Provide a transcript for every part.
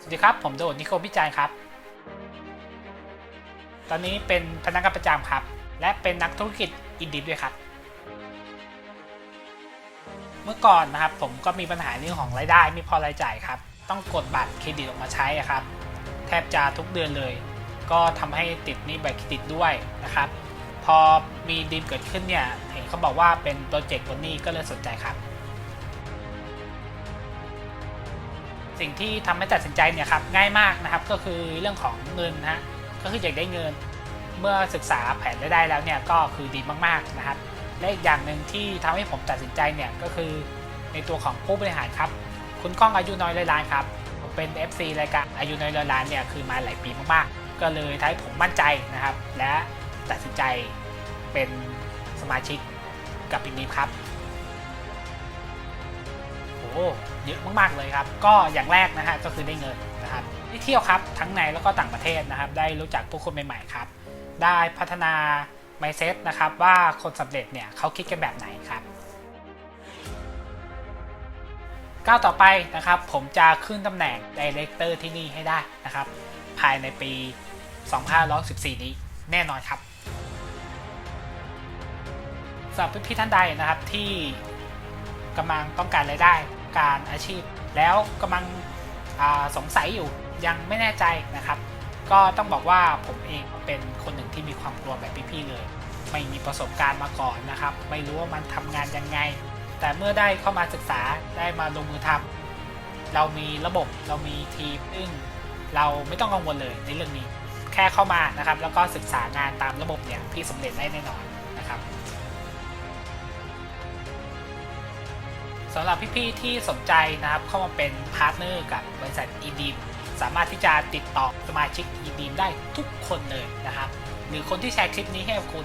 สวัสดีครับ ผมโดดนิโคพิจารครับ ตอนนี้เป็นพนักงานประจำครับ และเป็นนักธุรกิจอินดีด้วยครับ เมื่อก่อนนะครับผมก็มีปัญหาเรื่องของรายได้ไม่พอรายจ่ายครับ ต้องกดบัตรเครดิตออกมาใช้ครับ แทบจะทุกเดือนเลย ก็ทำให้ติดนี้บัตรเครดิตด้วยนะครับ พอมีดีมเกิดขึ้นเนี่ย เห็นเขาบอกว่าเป็นโปรเจกต์วันนี้ก็เลยสนใจครับ สิ่งที่ทำให้ตัดสินใจเนี่ยครับง่ายมากนะครับก็คือเรื่องของเงินนะฮะก็คืออยากได้เงิน เมื่อศึกษาแผนรายได้แล้วเนี่ยก็คือดีมากๆนะครับและอีกอย่างหนึ่งที่ทำให้ผมตัดสินใจเนี่ยก็คือในตัวของผู้บริหารครับคุณก้องอายุน้อยร้อยล้านครับผมเป็น FC รายการอายุน้อยร้อยล้านเนี่ยคือมาหลายปีมากๆ ก็เลยทำให้ผมมั่นใจนะครับ และตัดสินใจเป็นสมาชิกกับปินิมครับ อ้เยอะมากๆเลยครับ ก็อย่างแรกนะฮะก็คือได้เงินนะครับได้เที่ยวครับทั้งในแล้วก็ต่างประเทศนะครับ ได้รู้จักผู้คนใหม่ๆครับ ได้พัฒนา mindset นะครับว่าคนสำเร็จเนี่ยเขาคิดกันแบบไหนครับก้าวต่อไปนะครับผมจะขึ้นตำแหน่ง Director ที่นี่ให้ได้นะครับ ภายในปี 2514 นี้แน่นอนครับสำหรับพี่ท่านใดนะครับที่กำลังต้องการรายได้ การอาชีพ แล้วกำลังสงสัยอยู่ยังไม่แน่ใจนะครับ ก็ต้องบอกว่าผมเองเป็นคนหนึ่งที่มีความกลัวแบบพี่ๆเลย ไม่มีประสบการณ์มาก่อนนะครับ ไม่รู้ว่ามันทำงานยังไง แต่เมื่อได้เข้ามาศึกษาได้มาลงมือทำเรามีระบบเรามีทีมซึ่งเราไม่ต้องกังวลเลยในเรื่องนี้ แค่เข้ามานะครับ แล้วก็ศึกษางานตามระบบเนี่ยพี่สำเร็จได้แน่นอนนะครับ สำหรับพี่ๆที่สนใจนะครับเข้ามาเป็นพาร์ทเนอร์กับบริษัท e d i m สามารถที่จะติดต่อสมาชิก e d i m ได้ทุกคนเลยนะครับ หรือคนที่แชร์คลิปนี้ให้กับคุณ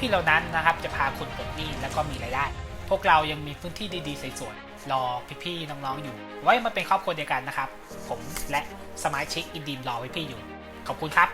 พี่ๆเหล่านั้นนะครับ จะพาคุณปลดหนี้แล้วก็มีรายได้ พวกเรายังมีพื้นที่ดีๆสวยๆรอพี่ๆน้องๆอยู่ ไว้มาเป็นครอบครัวเดียวกันนะครับ ผมและสมาชิก e d i m รอพี่ๆอยู่ ขอบคุณครับ